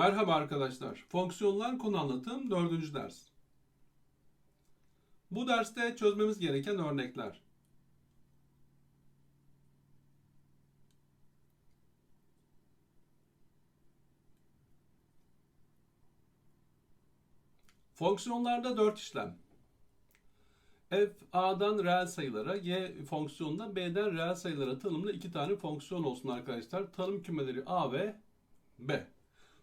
Merhaba arkadaşlar. Fonksiyonlar konu anlatım 4. ders. Bu derste çözmemiz gereken örnekler. Fonksiyonlarda 4 işlem. F A'dan reel sayılara, Y fonksiyonunda B'den reel sayılara tanımlı iki tane fonksiyon olsun arkadaşlar. Tanım kümeleri A ve B.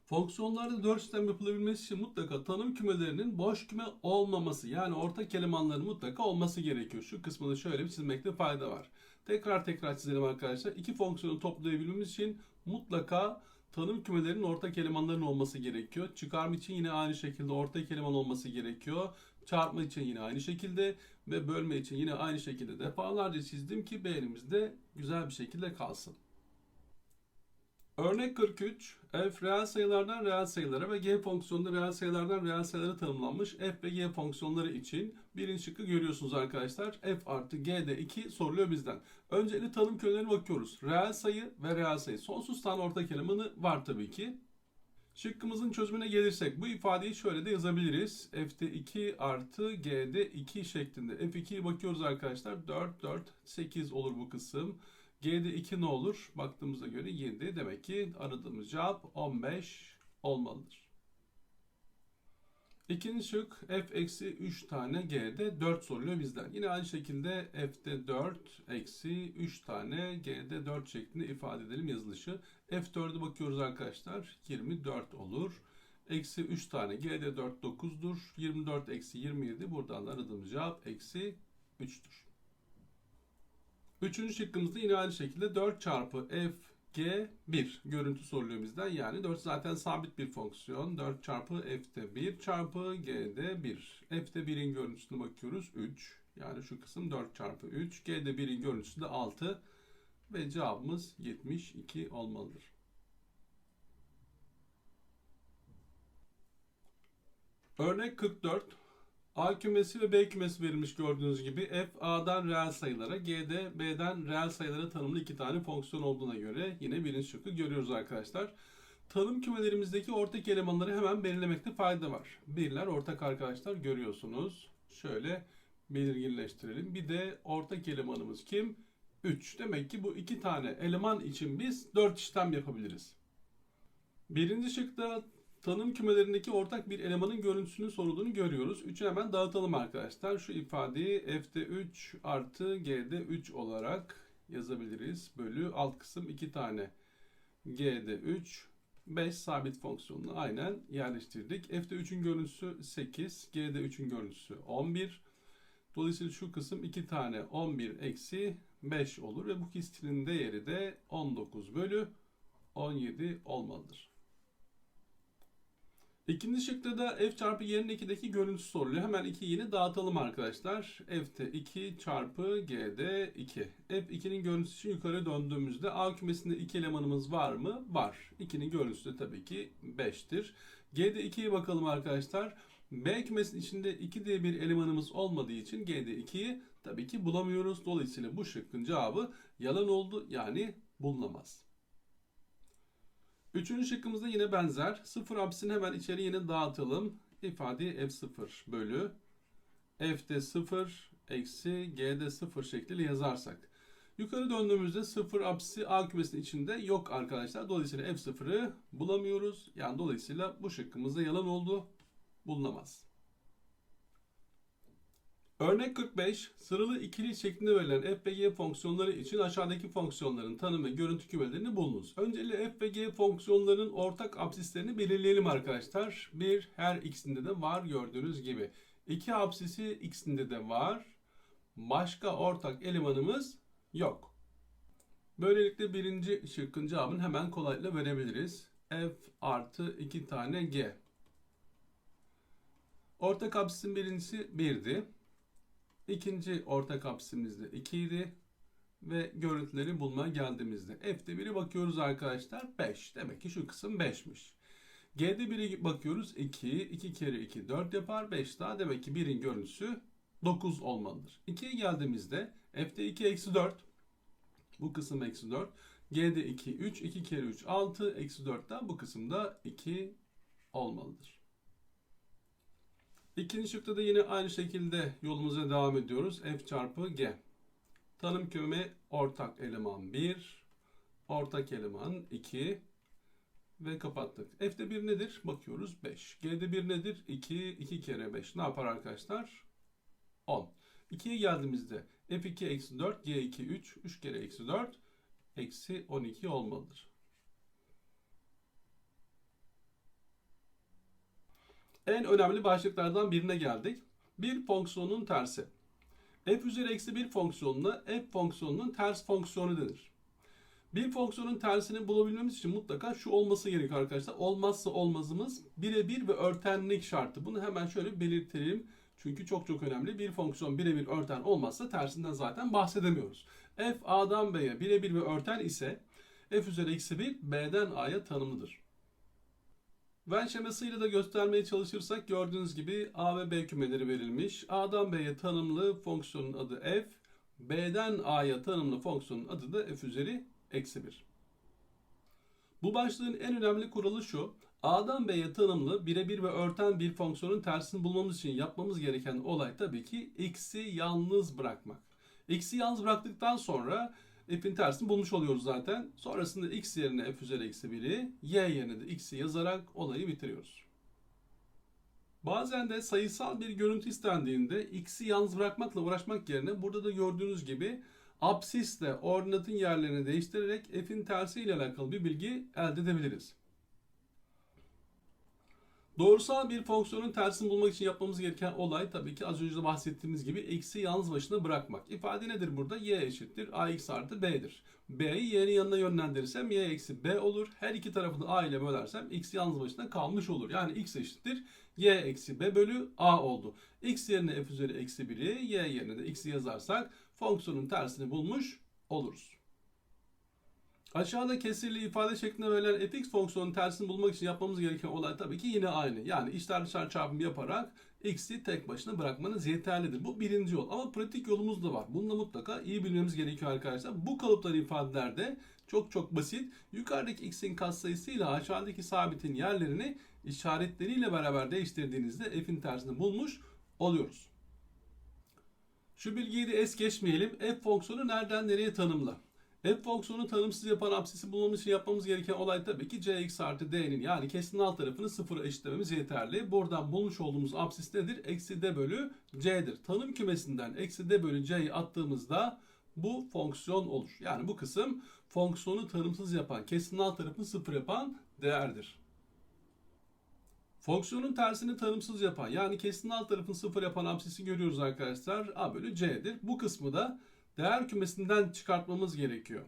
Fonksiyonlarda 4 işlem yapılabilmesi için mutlaka tanım kümelerinin boş küme olmaması yani ortak elemanların mutlaka olması gerekiyor. Şu kısmını şöyle bir çizmekte fayda var. Tekrar tekrar çizelim arkadaşlar. İki fonksiyonu toplayabilmemiz için mutlaka tanım kümelerinin ortak elemanların olması gerekiyor. Çıkarma için yine aynı şekilde ortak eleman olması gerekiyor. Çarpma için yine aynı şekilde ve bölme için yine aynı şekilde defalarca çizdim ki beynimizde güzel bir şekilde kalsın. Örnek 43, f reel sayılardan reel sayılara ve g fonksiyonunda reel sayılardan reel sayılara tanımlanmış f ve g fonksiyonları için birinci şıkkı görüyorsunuz arkadaşlar. f artı g'de 2 soruluyor bizden. Öncelikle tanım kölelerine bakıyoruz. Reel sayı ve reel sayı. Sonsuz tane ortak elemanı var tabii ki. Şıkkımızın çözümüne gelirsek bu ifadeyi şöyle de yazabiliriz. f'de 2 artı g'de 2 şeklinde. f2'ye bakıyoruz arkadaşlar. 4, 4, 8 olur bu kısım. G'de 2 ne olur? Baktığımıza göre 7. Demek ki aradığımız cevap 15 olmalıdır. İkinci şık f eksi 3 tane g'de 4 soruluyor bizden. Yine aynı şekilde f'de 4 eksi 3 tane g'de 4 şeklinde ifade edelim yazılışı. f4'e bakıyoruz arkadaşlar 24 olur. Eksi 3 tane g'de 4 9'dur. 24 eksi 27 buradan da aradığımız cevap eksi 3'tür. Üçüncü şıkkımızda yine aynı şekilde 4 çarpı f g 1 görüntü soruluyor bizden. Yani 4 zaten sabit bir fonksiyon. 4 çarpı f'de 1 çarpı g'de 1. f'de 1'in görüntüsüne bakıyoruz 3. Yani şu kısım 4 çarpı 3. g'de 1'in görüntüsü de 6. Ve cevabımız 72 olmalıdır. Örnek 44. A kümesi ve B kümesi verilmiş gördüğünüz gibi f A'dan reel sayılara, G'de B'den reel sayılara tanımlı iki tane fonksiyon olduğuna göre yine birinci şıkkı görüyoruz arkadaşlar. Tanım kümelerimizdeki ortak elemanları hemen belirlemekte fayda var. Birler ortak arkadaşlar görüyorsunuz. Şöyle belirginleştirelim. Bir de ortak elemanımız kim? 3. Demek ki bu iki tane eleman için biz 4 işlem yapabiliriz. Birinci şıkta tanım kümelerindeki ortak bir elemanın görüntüsünün sorulduğunu görüyoruz. 3'ü hemen dağıtalım arkadaşlar. Şu ifadeyi f'de 3 artı g'de 3 olarak yazabiliriz. Bölü alt kısım 2 tane g'de 3 5 sabit fonksiyonunu aynen yerleştirdik. f'de 3'ün görüntüsü 8, g'de 3'ün görüntüsü 11. Dolayısıyla şu kısım 2 tane 11 eksi 5 olur ve bu kistinin değeri de 19 bölü 17 olmalıdır. İkinci şıkta da f çarpı y'nin 2'deki görüntüsü soruluyor. Hemen 2'yi yine dağıtalım arkadaşlar. f'te 2 çarpı g'de 2. f2'nin görüntüsü için yukarı döndüğümüzde a kümesinde 2 elemanımız var mı? Var. 2'nin görüntüsü de tabii ki 5'tir. g'de 2'ye bakalım arkadaşlar. B kümesinin içinde 2 diye bir elemanımız olmadığı için G'de 2'yi tabii ki bulamıyoruz. Dolayısıyla bu şıkkın cevabı yalan oldu. Yani bulunamaz. Üçüncü şıkkımızda yine benzer. Sıfır apsini hemen içeri yine dağıtalım. İfadeyi f0 bölü f'de 0 eksi g'de 0 şekliyle yazarsak. Yukarı döndüğümüzde 0 apsisi a kümesinin içinde yok arkadaşlar. Dolayısıyla f0'ı bulamıyoruz. Yani dolayısıyla bu şıkkımızda yalan oldu. Bulunamaz. Örnek 45, sıralı ikili şeklinde verilen f ve g fonksiyonları için aşağıdaki fonksiyonların tanım ve görüntü kümelerini bulunuz. Öncelikle f ve g fonksiyonlarının ortak absislerini belirleyelim arkadaşlar. Bir, her ikisinde de var gördüğünüz gibi. İki absisi ikisinde de var. Başka ortak elemanımız yok. Böylelikle birinci şıkkın cevabını hemen kolaylıkla verebiliriz. f artı 2 tane g. Ortak absisin birincisi 1'di. İkinci ortak absimiz de 2 idi. Ve görüntüleri bulmaya geldiğimizde f'de 1'e bakıyoruz arkadaşlar 5. Demek ki şu kısım 5'miş. G'de 1'e bakıyoruz 2. 2 kere 2 4 yapar 5 daha. Demek ki 1'in görüntüsü 9 olmalıdır. 2'ye geldiğimizde f'de 2 eksi 4. Bu kısım eksi 4. G'de 2 3. 2 kere 3 6. Eksi 4'ten bu kısımda 2 olmalıdır. İkinci şıkta da yine aynı şekilde yolumuza devam ediyoruz. F çarpı G. Tanım kümemi ortak eleman 1, ortak eleman 2 ve kapattık. F'de 1 nedir? Bakıyoruz 5. G'de 1 nedir? 2, 2 kere 5. Ne yapar arkadaşlar? 10. 2'ye geldiğimizde F2 eksi 4, G2 3, 3 kere eksi 4, eksi 12 olmalıdır. En önemli başlıklardan birine geldik. Bir fonksiyonun tersi. f üzeri eksi bir fonksiyonuna f fonksiyonunun ters fonksiyonu denir. Bir fonksiyonun tersini bulabilmemiz için mutlaka şu olması gerekiyor arkadaşlar. Olmazsa olmazımız birebir ve örtenlik şartı. Bunu hemen şöyle belirtelim. Çünkü çok çok önemli. Bir fonksiyon birebir örten olmazsa tersinden zaten bahsedemiyoruz. f a'dan b'ye birebir ve örten ise f üzeri eksi 1 b'den a'ya tanımlıdır. Venn şemasıyla da göstermeye çalışırsak gördüğünüz gibi A ve B kümeleri verilmiş. A'dan B'ye tanımlı fonksiyonun adı f, B'den A'ya tanımlı fonksiyonun adı da f üzeri eksi 1. Bu başlığın en önemli kuralı şu. A'dan B'ye tanımlı birebir ve örten bir fonksiyonun tersini bulmamız için yapmamız gereken olay tabii ki x'i yalnız bırakmak. X'i yalnız bıraktıktan sonra f'in tersini bulmuş oluyoruz zaten. Sonrasında x yerine f üzeri eksi 1'i, y yerine de x'i yazarak olayı bitiriyoruz. Bazen de sayısal bir görüntü istendiğinde x'i yalnız bırakmakla uğraşmak yerine burada da gördüğünüz gibi absisle ordinatın yerlerini değiştirerek f'in tersi ile alakalı bir bilgi elde edebiliriz. Doğrusal bir fonksiyonun tersini bulmak için yapmamız gereken olay tabii ki az önce de bahsettiğimiz gibi x'i yalnız başına bırakmak. İfade nedir burada? y eşittir ax artı b'dir. b'yi y'nin yanına yönlendirirsem y eksi b olur. Her iki tarafını a ile bölersem x yalnız başına kalmış olur. Yani x eşittir y eksi b bölü a oldu. x yerine f üzeri eksi 1'i y yerine de x'i yazarsak fonksiyonun tersini bulmuş oluruz. Aşağıda kesirli ifade şeklinde verilen fx fonksiyonun tersini bulmak için yapmamız gereken olay tabii ki yine aynı. Yani içler dışlar çarpımı yaparak x'i tek başına bırakmanız yeterlidir. Bu birinci yol. Ama pratik yolumuz da var. Bunu da mutlaka iyi bilmemiz gerekiyor arkadaşlar. Bu kalıpları ifadelerde çok çok basit. Yukarıdaki x'in katsayısıyla aşağıdaki sabitin yerlerini işaretleriyle beraber değiştirdiğinizde f'in tersini bulmuş oluyoruz. Şu bilgiyi de es geçmeyelim. f fonksiyonu nereden nereye tanımlı? F fonksiyonu tanımsız yapan absisi bulmamız için yapmamız gereken olay tabii ki cx artı d'nin yani kesinin alt tarafını sıfıra eşitlememiz yeterli. Buradan bulmuş olduğumuz absis nedir? Eksi d bölü c'dir. Tanım kümesinden eksi d bölü c'yi attığımızda bu fonksiyon olur. Yani bu kısım fonksiyonu tanımsız yapan, kesinin alt tarafını sıfır yapan değerdir. Fonksiyonun tersini tanımsız yapan yani kesinin alt tarafını sıfır yapan absisi görüyoruz arkadaşlar. A bölü c'dir. Bu kısmı da değer kümesinden çıkartmamız gerekiyor.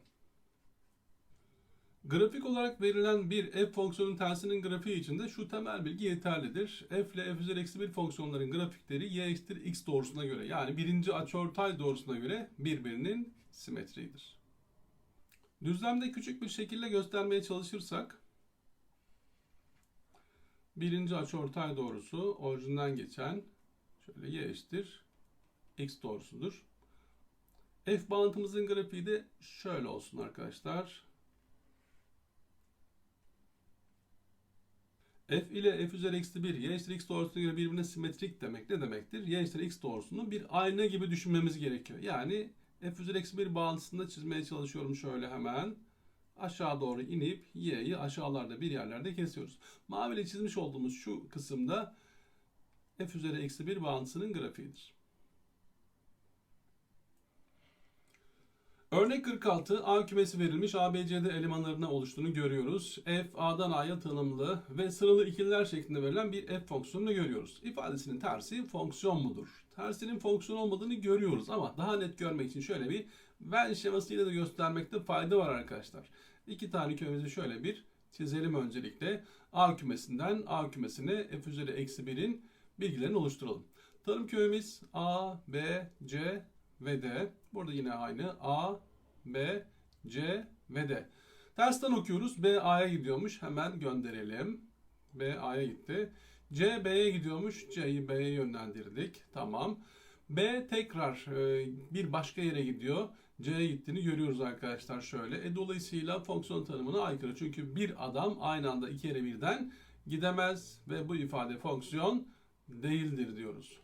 Grafik olarak verilen bir f fonksiyonun tersinin grafiği için de şu temel bilgi yeterlidir. f ile f üzeri eksi 1 fonksiyonların grafikleri y eşittir x doğrusuna göre yani birinci açıortay doğrusuna göre birbirinin simetriğidir. Düzlemde küçük bir şekilde göstermeye çalışırsak birinci açıortay doğrusu orijinden geçen şöyle y eşittir x doğrusudur. F bağıntımızın grafiği de şöyle olsun arkadaşlar. F ile f üzeri eksi 1 y eşittir x doğrusuna göre birbirine simetrik demek ne demektir? y eşittir x doğrusunu bir ayna gibi düşünmemiz gerekiyor. Yani f üzeri eksi 1 bağıntısında çizmeye çalışıyorum şöyle hemen. Aşağı doğru inip y'yi aşağılarda bir yerlerde kesiyoruz. Mavi ile çizmiş olduğumuz şu kısımda f üzeri eksi 1 bağıntısının grafiğidir. Örnek 46 A kümesi verilmiş ABCD elemanlarına oluştuğunu görüyoruz. F A'dan A'ya tanımlı ve sıralı ikililer şeklinde verilen bir f fonksiyonunu görüyoruz. İfadesinin tersi fonksiyon mudur? Tersinin fonksiyon olmadığını görüyoruz ama daha net görmek için şöyle bir Venn şemasıyla da göstermekte fayda var arkadaşlar. İki tane kümemizi şöyle bir çizelim öncelikle. A kümesinden A kümesine f üzeri eksi 1'in bilgilerini oluşturalım. Tanım kümemiz A, B, C ve D. Burada yine aynı A, B, C ve D. Tersten okuyoruz. B A'ya gidiyormuş. Hemen gönderelim. B A'ya gitti. C B'ye gidiyormuş. C'yi B'ye yönlendirdik. Tamam. B tekrar e, bir başka yere gidiyor. C'ye gittiğini görüyoruz arkadaşlar şöyle. E, dolayısıyla fonksiyon tanımına aykırı. Çünkü bir adam aynı anda iki yere birden gidemez ve bu ifade fonksiyon değildir diyoruz.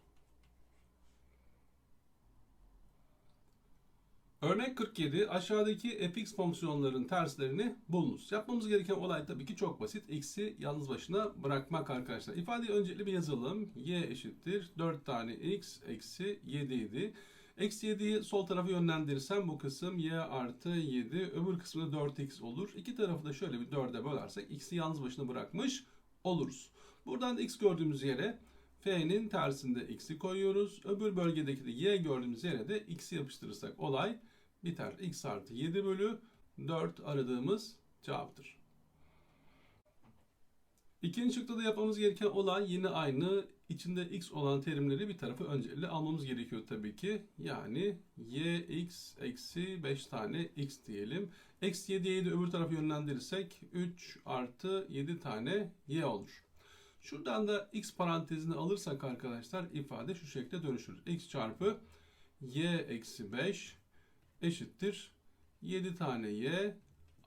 Örnek 47 aşağıdaki fx fonksiyonların terslerini bulunuz. Yapmamız gereken olay tabii ki çok basit. X'i yalnız başına bırakmak arkadaşlar. İfadeyi öncelikle bir yazalım. y eşittir 4 tane x eksi 7 idi. Eksi 7'yi sol tarafa yönlendirirsem bu kısım y artı 7 öbür kısmı da 4x olur. İki tarafı da şöyle bir 4'e bölersek x'i yalnız başına bırakmış oluruz. Buradan x gördüğümüz yere f'nin tersinde x'i koyuyoruz. Öbür bölgedeki de y gördüğümüz yere de x'i yapıştırırsak olay biter. x artı 7 bölü 4 aradığımız cevaptır. İkinci şıkta da yapmamız gereken olay yine aynı. İçinde x olan terimleri bir tarafa öncelikle almamız gerekiyor tabii ki. Yani yx eksi 5 tane x diyelim. Eksi 7'yi de öbür tarafa yönlendirirsek 3 artı 7 tane y olur. Şuradan da x parantezini alırsak arkadaşlar ifade şu şekilde dönüşür. x çarpı y eksi 5 eşittir 7 tane y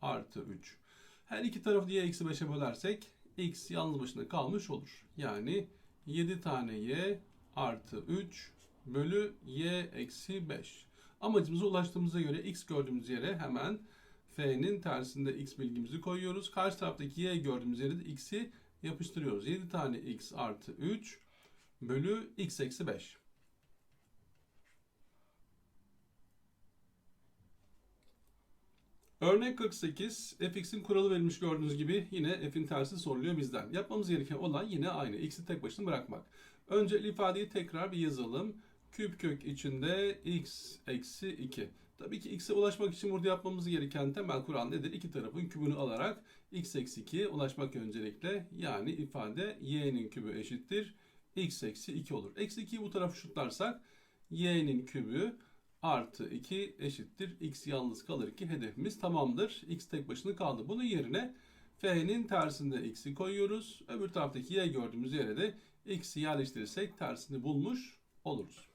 artı 3. Her iki tarafı y eksi 5'e bölersek x yalnız başına kalmış olur. Yani 7 tane y artı 3 bölü y eksi 5. Amacımıza ulaştığımıza göre x gördüğümüz yere hemen f'nin tersinde x bilgimizi koyuyoruz. Karşı taraftaki y gördüğümüz yere de x'i yapıştırıyoruz. 7 tane x artı 3 bölü x eksi 5. Örnek 48, fx'in kuralı verilmiş gördüğünüz gibi yine f'in tersi soruluyor bizden. Yapmamız gereken olay yine aynı. x'i tek başına bırakmak. Önce ifadeyi tekrar bir yazalım. Küp kök içinde x eksi 2. Tabii ki x'e ulaşmak için burada yapmamız gereken temel kural nedir? İki tarafın kübünü alarak x eksi 2'ye ulaşmak öncelikle. Yani ifade y'nin kübü eşittir. x eksi 2 olur. Eksi 2'yi bu tarafa şutlarsak y'nin kübü artı 2 eşittir. X yalnız kalır ki hedefimiz tamamdır. X tek başına kaldı. Bunun yerine F'nin tersinde X'i koyuyoruz. Öbür taraftaki Y gördüğümüz yere de X'i yerleştirirsek tersini bulmuş oluruz.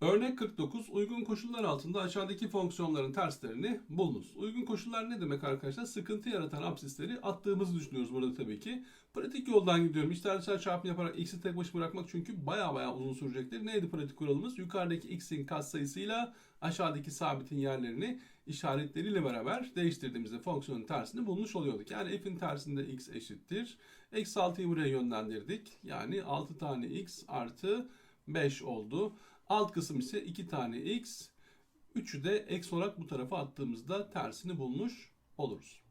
Örnek 49. Uygun koşullar altında aşağıdaki fonksiyonların terslerini bulunuz. Uygun koşullar ne demek arkadaşlar? Sıkıntı yaratan absisleri attığımızı düşünüyoruz burada tabii ki. Pratik yoldan gidiyorum. İçler dışarı çarpım yaparak x'i tek başına bırakmak çünkü baya baya uzun sürecektir. Neydi pratik kuralımız? Yukarıdaki x'in katsayısıyla aşağıdaki sabitin yerlerini işaretleriyle beraber değiştirdiğimizde fonksiyonun tersini bulmuş oluyorduk. Yani f'in tersinde x eşittir. Eksi 6'yı buraya yönlendirdik. Yani 6 tane x artı 5 oldu. Alt kısım ise 2 tane x. 3'ü de x olarak bu tarafa attığımızda tersini bulmuş oluruz.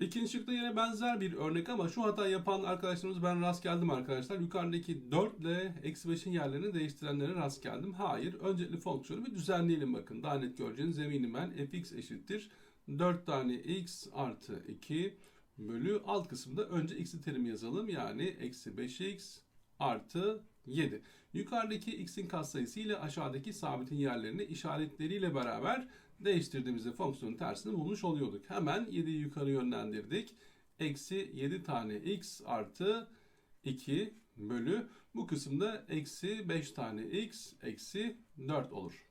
İkinci şıkta yine benzer bir örnek ama şu hata yapan arkadaşlarımız ben rast geldim arkadaşlar. Yukarıdaki 4 ile eksi 5'in yerlerini değiştirenlere rast geldim. Hayır. Öncelikli fonksiyonu bir düzenleyelim bakın. Daha net göreceğiniz eminim ben. fx eşittir. 4 tane x artı 2 bölü alt kısımda önce x'i terim yazalım. Yani eksi 5x artı 7. Yukarıdaki x'in katsayısı ile aşağıdaki sabitin yerlerini işaretleriyle beraber değiştirdiğimizde fonksiyonun tersini bulmuş oluyorduk. Hemen 7'yi yukarı yönlendirdik. Eksi 7 tane x artı 2 bölü bu kısımda eksi 5 tane x eksi 4 olur.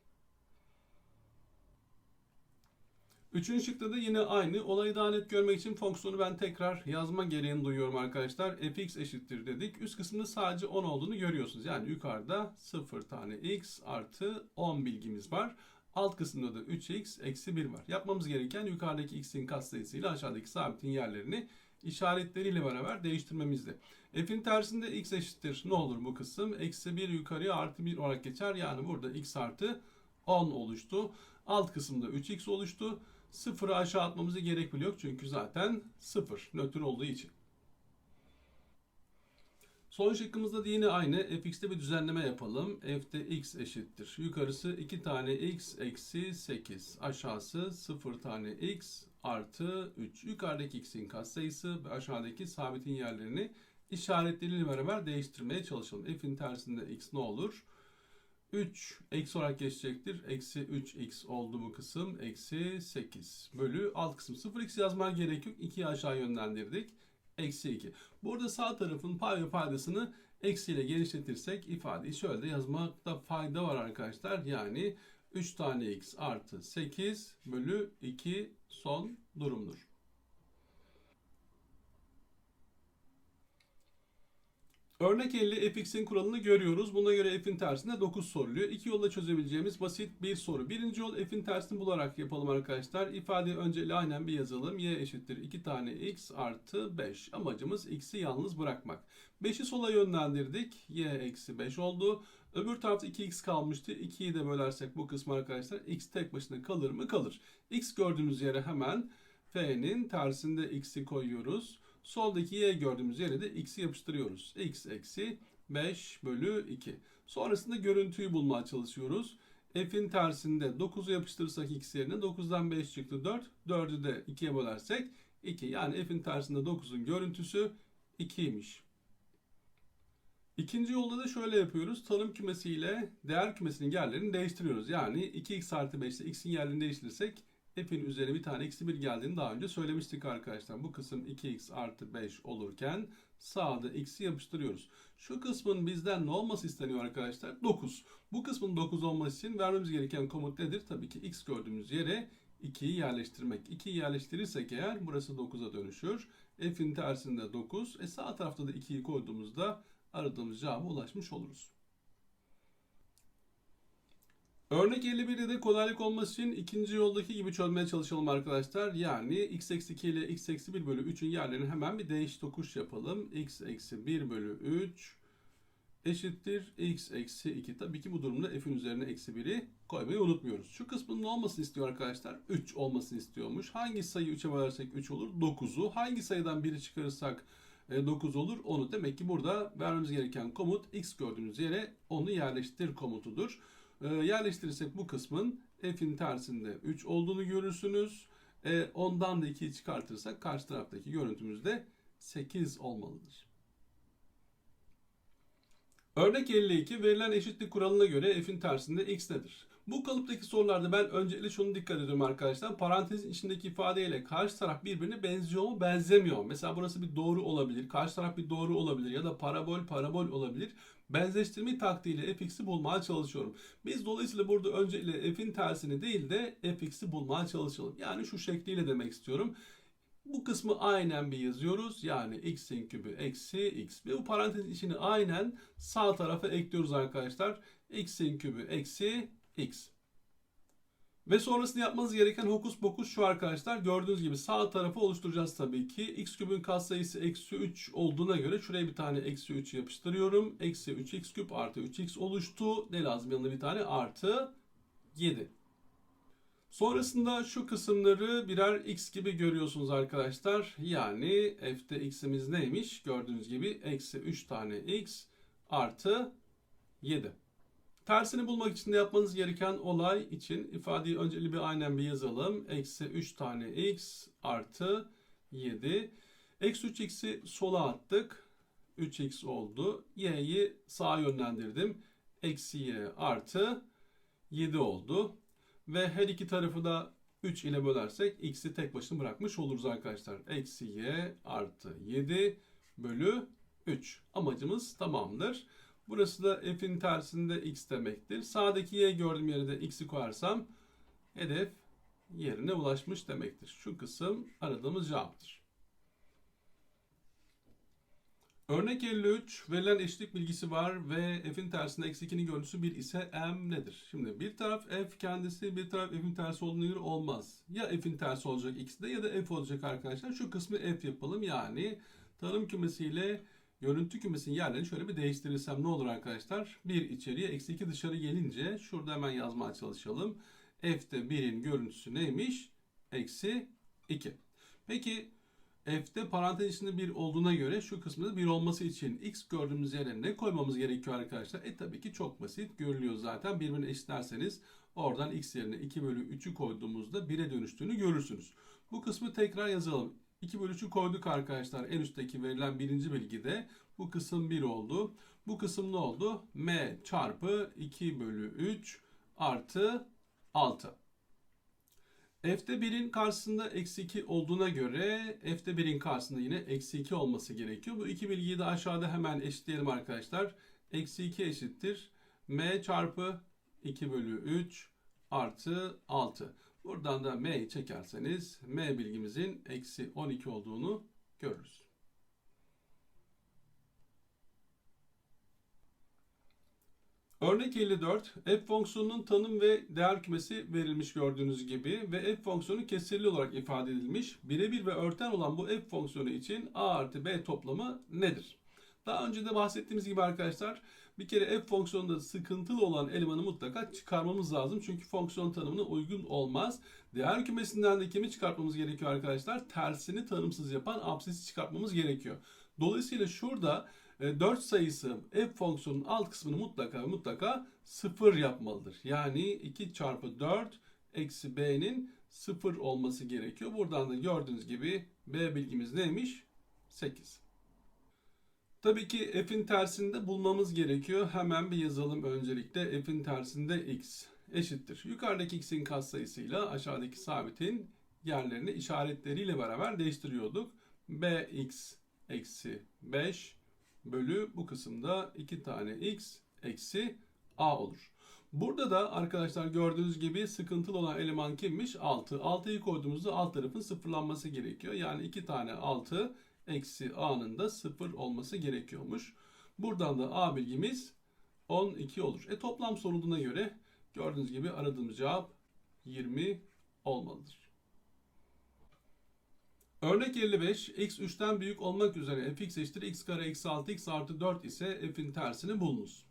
Üçüncü şıkta da yine aynı. Olayı daha net görmek için fonksiyonu ben tekrar yazma gereğini duyuyorum arkadaşlar. fx eşittir dedik. Üst kısımda sadece 10 olduğunu görüyorsunuz. Yani yukarıda 0 tane x artı 10 bilgimiz var. Alt kısımda da 3x eksi 1 var. Yapmamız gereken yukarıdaki x'in katsayısıyla aşağıdaki sabitin yerlerini işaretleriyle beraber değiştirmemizdi. F'in tersinde x eşittir. Ne olur bu kısım? Eksi 1 yukarıya artı 1 olarak geçer. Yani burada x artı 10 oluştu. Alt kısımda 3x oluştu. Sıfırı aşağı atmamıza gerek bile yok. Çünkü zaten sıfır. Nötr olduğu için. Son şıkkımızda da yine aynı. fx'te bir düzenleme yapalım. f'de x eşittir. Yukarısı 2 tane x eksi 8. Aşağısı 0 tane x artı 3. Yukarıdaki x'in katsayısı ve aşağıdaki sabitin yerlerini işaretleriyle beraber değiştirmeye çalışalım. f'in tersinde x ne olur? 3 eksi olarak geçecektir. Eksi 3x oldu bu kısım. Eksi 8 bölü alt kısım. 0x yazmaya gerek yok. 2'yi aşağı yönlendirdik. Eksi 2. Burada sağ tarafın pay ve paydasını eksi ile genişletirsek ifadeyi şöyle de yazmakta fayda var arkadaşlar. Yani 3 tane x artı 8 bölü 2 son durumdur. Örnek 50 fx'in kuralını görüyoruz. Buna göre f'in tersine 9 soruluyor. İki yolla çözebileceğimiz basit bir soru. Birinci yol f'in tersini bularak yapalım arkadaşlar. İfadeyi önce aynen bir yazalım. y eşittir 2 tane x artı 5. Amacımız x'i yalnız bırakmak. 5'i sola yönlendirdik. y eksi 5 oldu. Öbür tarafta 2x kalmıştı. 2'yi de bölersek bu kısmı arkadaşlar x tek başına kalır mı? Kalır. x gördüğümüz yere hemen f'nin tersinde x'i koyuyoruz. Soldaki y gördüğümüz yere de x'i yapıştırıyoruz. x eksi 5 bölü 2. Sonrasında görüntüyü bulmaya çalışıyoruz. f'in tersinde 9'u yapıştırırsak x yerine 9'dan 5 çıktı 4. 4'ü de 2'ye bölersek 2. Yani f'in tersinde 9'un görüntüsü 2'ymiş. İkinci yolda da şöyle yapıyoruz. Tanım kümesiyle değer kümesinin yerlerini değiştiriyoruz. Yani 2x artı 5 ile x'in yerlerini değiştirirsek f'in üzerine bir tane eksi 1 geldiğini daha önce söylemiştik arkadaşlar. Bu kısım 2x artı 5 olurken sağda x'i yapıştırıyoruz. Şu kısmın bizden ne olması isteniyor arkadaşlar? 9. Bu kısmın 9 olması için vermemiz gereken komut nedir? Tabii ki x gördüğümüz yere 2'yi yerleştirmek. 2'yi yerleştirirsek eğer burası 9'a dönüşür. f'in tersinde 9. E sağ tarafta da 2'yi koyduğumuzda aradığımız cevaba ulaşmış oluruz. Örnek 51'de de kolaylık olması için ikinci yoldaki gibi çözmeye çalışalım arkadaşlar. Yani x eksi 2 ile x eksi 1 bölü 3'ün yerlerini hemen bir değiş tokuş yapalım. x eksi 1 bölü 3 eşittir x eksi 2. Tabii ki bu durumda f'in üzerine eksi 1'i koymayı unutmuyoruz. Şu kısmın ne olmasını istiyor arkadaşlar? 3 olmasını istiyormuş. Hangi sayıyı 3'e bölersek 3 olur? 9'u. Hangi sayıdan 1'i çıkarırsak 9 olur. Onu demek ki burada vermemiz gereken komut x gördüğünüz yere onu yerleştir komutudur. E, yerleştirirsek bu kısmın f'in tersinde 3 olduğunu görürsünüz. E, ondan da 2'yi çıkartırsak karşı taraftaki görüntümüzde 8 olmalıdır. Örnek 52 verilen eşitlik kuralına göre f'in tersinde x nedir? Bu kalıptaki sorularda ben öncelikle şunu dikkat ediyorum arkadaşlar. Parantezin içindeki ifadeyle karşı taraf birbirine benziyor mu benzemiyor. Mesela burası bir doğru olabilir. Karşı taraf bir doğru olabilir. Ya da parabol parabol olabilir. Benzeştirme taktiğiyle fx'i bulmaya çalışıyorum. Biz dolayısıyla burada öncelikle f'in tersini değil de fx'i bulmaya çalışalım. Yani şu şekliyle demek istiyorum. Bu kısmı aynen bir yazıyoruz. Yani x'in kübü eksi x. Ve bu parantezin içini aynen sağ tarafa ekliyoruz arkadaşlar. x'in kübü eksi x. Ve sonrasında yapmanız gereken hokus pokus şu arkadaşlar. Gördüğünüz gibi sağ tarafı oluşturacağız tabii ki. x kübün katsayısı eksi 3 olduğuna göre şuraya bir tane eksi 3 yapıştırıyorum. Eksi 3x küp artı 3x oluştu. Ne lazım yanında bir tane artı 7. Sonrasında şu kısımları birer x gibi görüyorsunuz arkadaşlar. Yani f'te x'imiz neymiş? Gördüğünüz gibi eksi 3 tane x artı 7. Tersini bulmak için de yapmanız gereken olay için ifadeyi öncelikle bir aynen bir yazalım. Eksi 3 tane x artı 7. Eksi 3x'i sola attık. 3x oldu. y'yi sağa yönlendirdim. Eksi y artı 7 oldu. Ve her iki tarafı da 3 ile bölersek x'i tek başına bırakmış oluruz arkadaşlar. Eksi y artı 7 bölü 3. Amacımız tamamdır. Burası da f'in tersinde x demektir. Sağdaki y gördüğüm yere de x'i koyarsam hedef yerine ulaşmış demektir. Şu kısım aradığımız cevaptır. Örnek 53 verilen eşitlik bilgisi var ve f'in tersinde eksi 2'nin görüntüsü 1 ise m nedir? Şimdi bir taraf f kendisi bir taraf f'in tersi olduğuna göre olmaz. Ya f'in tersi olacak x'de ya da f olacak arkadaşlar. Şu kısmı f yapalım yani tanım kümesiyle Görüntü kümesinin yerlerini şöyle bir değiştirirsem ne olur arkadaşlar? 1 içeriye eksi 2 dışarı gelince şurada hemen yazmaya çalışalım. F'de 1'in görüntüsü neymiş? Eksi 2. Peki F'de parantez içinde 1 olduğuna göre şu kısmında 1 olması için x gördüğümüz yere ne koymamız gerekiyor arkadaşlar? E tabii ki çok basit. Görülüyor zaten. Birbirine eşitlerseniz oradan x yerine 2 bölü 3'ü koyduğumuzda 1'e dönüştüğünü görürsünüz. Bu kısmı tekrar yazalım. 2 bölü 3'ü koyduk arkadaşlar. En üstteki verilen birinci bilgide bu kısım 1 oldu. Bu kısım ne oldu? M çarpı 2 bölü 3 artı 6. F'de 1'in karşısında eksi 2 olduğuna göre F'de 1'in karşısında yine eksi 2 olması gerekiyor. Bu iki bilgiyi de aşağıda hemen eşitleyelim arkadaşlar. Eksi 2 eşittir. M çarpı 2 bölü 3 artı 6. Buradan da m'yi çekerseniz m bilgimizin eksi 12 olduğunu görürüz. Örnek 54, f fonksiyonunun tanım ve değer kümesi verilmiş gördüğünüz gibi ve f fonksiyonu kesirli olarak ifade edilmiş. Birebir ve örten olan bu f fonksiyonu için a artı b toplamı nedir? Daha önce de bahsettiğimiz gibi arkadaşlar bir kere f fonksiyonunda sıkıntılı olan elemanı mutlaka çıkarmamız lazım. Çünkü fonksiyon tanımına uygun olmaz. Değer kümesinden de kimi çıkartmamız gerekiyor arkadaşlar? Tersini tanımsız yapan absesi çıkartmamız gerekiyor. Dolayısıyla şurada 4 sayısı f fonksiyonunun alt kısmını mutlaka mutlaka 0 yapmalıdır. Yani 2 çarpı 4 eksi b'nin 0 olması gerekiyor. Buradan da gördüğünüz gibi b bilgimiz neymiş? 8. Tabii ki f'in tersinde bulmamız gerekiyor. Hemen bir yazalım öncelikle. f'in tersinde x eşittir. Yukarıdaki x'in katsayısıyla aşağıdaki sabitin yerlerini işaretleriyle beraber değiştiriyorduk. bx eksi 5 bölü bu kısımda 2 tane x eksi a olur. Burada da arkadaşlar gördüğünüz gibi sıkıntılı olan eleman kimmiş? 6. 6'yı koyduğumuzda alt tarafın sıfırlanması gerekiyor. Yani 2 tane 6 eksi a'nın da 0 olması gerekiyormuş. Buradan da a bilgimiz 12 olur. E toplam sorulduğuna göre gördüğünüz gibi aradığımız cevap 20 olmalıdır. Örnek 55, x 3'ten büyük olmak üzere fx eşittir x kare eksi 6 x artı 4 ise f'in tersini bulunuz.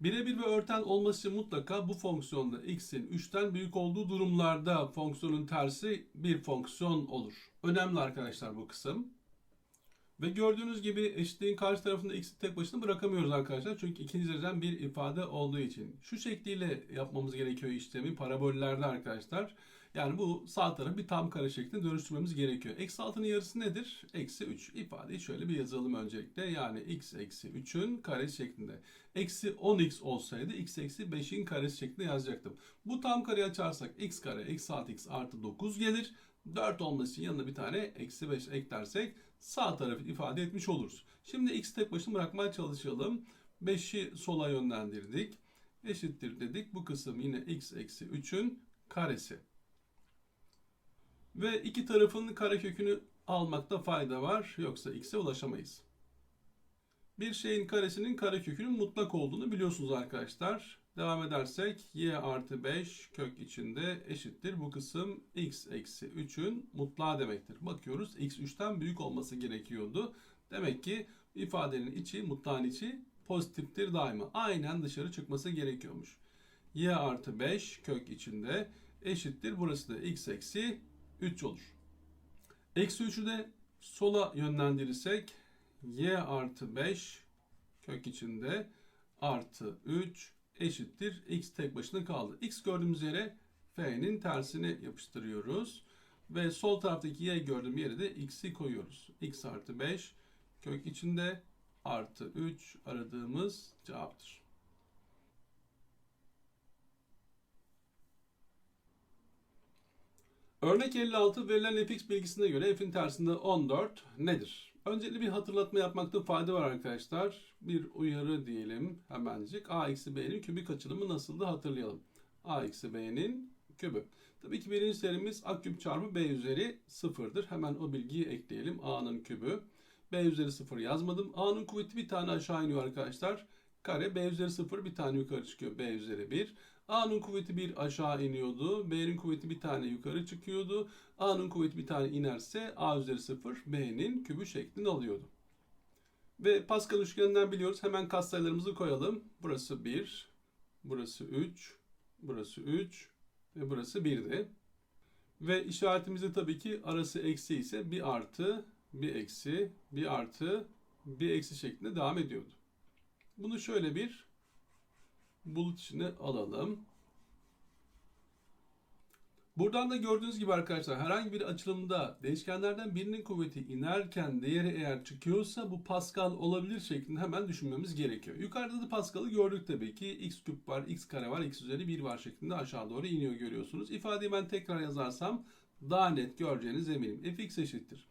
Birebir ve örten olması için mutlaka bu fonksiyonda x'in 3'ten büyük olduğu durumlarda fonksiyonun tersi bir fonksiyon olur. Önemli arkadaşlar bu kısım. Ve gördüğünüz gibi eşitliğin karşı tarafında x'i tek başına bırakamıyoruz arkadaşlar. Çünkü ikinci dereceden bir ifade olduğu için. Şu şekliyle yapmamız gerekiyor işlemi parabollerde arkadaşlar. Yani bu sağ tarafı bir tam kare şeklinde dönüştürmemiz gerekiyor. Eksi 6'nın yarısı nedir? Eksi 3. İfadeyi şöyle bir yazalım öncelikle. Yani x eksi 3'ün karesi şeklinde. Eksi 10x olsaydı x eksi 5'in karesi şeklinde yazacaktım. Bu tam kareyi açarsak x kare eksi 6x artı 9 gelir. 4 olması için yanına bir tane eksi 5 eklersek sağ tarafı ifade etmiş oluruz. Şimdi x tek başına bırakmaya çalışalım. 5'i sola yönlendirdik. Eşittir dedik. Bu kısım yine x eksi 3'ün karesi. Ve iki tarafın karekökünü almakta fayda var. Yoksa x'e ulaşamayız. Bir şeyin karesinin karekökünün mutlak olduğunu biliyorsunuz arkadaşlar. Devam edersek y artı 5 kök içinde eşittir. Bu kısım x eksi 3'ün mutlağı demektir. Bakıyoruz x 3'ten büyük olması gerekiyordu. Demek ki ifadenin içi, mutlağın içi pozitiftir daima. Aynen dışarı çıkması gerekiyormuş. y artı 5 kök içinde eşittir. Burası da x eksi 3 olur. Eksi 3'ü de sola yönlendirirsek y artı 5 kök içinde artı 3 eşittir. x tek başına kaldı. x gördüğümüz yere f'nin tersini yapıştırıyoruz. Ve sol taraftaki y gördüğüm yere de x'i koyuyoruz. x artı 5 kök içinde artı 3 aradığımız cevaptır. Örnek 56 verilen fx bilgisine göre f'in tersinde 14 nedir? Öncelikle bir hatırlatma yapmakta fayda var arkadaşlar. Bir uyarı diyelim hemencik. a eksi b'nin kübik açılımı nasıldı hatırlayalım. a eksi b'nin kübü. Tabii ki birinci serimiz a küp çarpı b üzeri sıfırdır. Hemen o bilgiyi ekleyelim. a'nın kübü. b üzeri sıfır yazmadım. a'nın kuvveti bir tane aşağı iniyor arkadaşlar. Kare b üzeri sıfır bir tane yukarı çıkıyor. b üzeri bir. A'nın kuvveti bir aşağı iniyordu. B'nin kuvveti bir tane yukarı çıkıyordu. A'nın kuvveti bir tane inerse A üzeri 0 B'nin kübü şeklini alıyordu. Ve Pascal üçgeninden biliyoruz. Hemen katsayılarımızı koyalım. Burası 1, burası 3, burası 3 ve burası 1'di. Ve işaretimizi tabii ki arası eksi ise bir artı, bir eksi, bir artı, bir eksi şeklinde devam ediyordu. Bunu şöyle bir bulut içine alalım. Buradan da gördüğünüz gibi arkadaşlar herhangi bir açılımda değişkenlerden birinin kuvveti inerken değeri eğer çıkıyorsa bu Pascal olabilir şeklinde hemen düşünmemiz gerekiyor. Yukarıda da Pascal'ı gördük tabii ki. x küp var, x kare var, x üzeri 1 var şeklinde aşağı doğru iniyor görüyorsunuz. İfadeyi ben tekrar yazarsam daha net göreceğiniz eminim. fx eşittir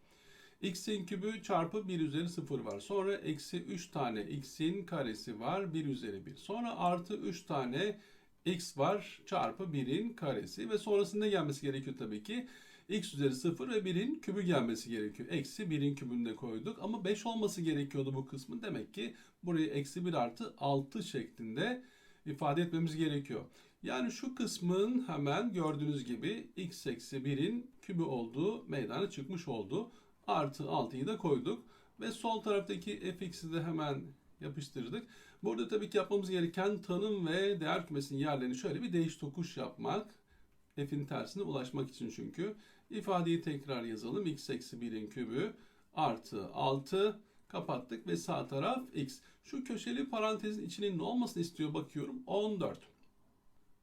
x'in kübü çarpı 1 üzeri 0 var. Sonra eksi 3 tane x'in karesi var 1 üzeri 1. Sonra artı 3 tane x var çarpı 1'in karesi ve sonrasında gelmesi gerekiyor tabii ki. x üzeri 0 ve 1'in kübü gelmesi gerekiyor. Eksi 1'in kübünü de koyduk ama 5 olması gerekiyordu bu kısmın. Demek ki burayı eksi 1 artı 6 şeklinde ifade etmemiz gerekiyor. Yani şu kısmın hemen gördüğünüz gibi x eksi 1'in kübü olduğu meydana çıkmış oldu. Artı 6'yı da koyduk. Ve sol taraftaki fx'i de hemen yapıştırdık. Burada tabii ki yapmamız gereken tanım ve değer kümesinin yerlerini şöyle bir değiş tokuş yapmak. F'in tersine ulaşmak için çünkü. İfadeyi tekrar yazalım. x eksi 1'in kübü artı 6 kapattık ve sağ taraf x. Şu köşeli parantezin içinin ne olmasını istiyor bakıyorum. 14.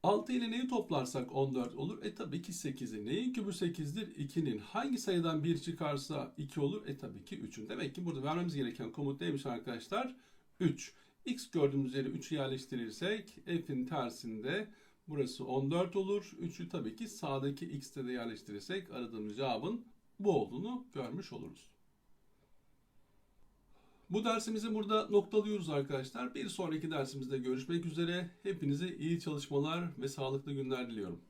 6 ile neyi toplarsak 14 olur. E tabii ki 8'i. Neyin kübü 8'dir? 2'nin. Hangi sayıdan 1 çıkarsa 2 olur? E tabii ki 3'ün. Demek ki burada vermemiz gereken komut neymiş arkadaşlar? 3. X gördüğümüz yere 3'ü yerleştirirsek f'in tersinde burası 14 olur. 3'ü tabii ki sağdaki x'te de yerleştirirsek aradığımız cevabın bu olduğunu görmüş oluruz. Bu dersimizi burada noktalıyoruz arkadaşlar. Bir sonraki dersimizde görüşmek üzere. Hepinize iyi çalışmalar ve sağlıklı günler diliyorum.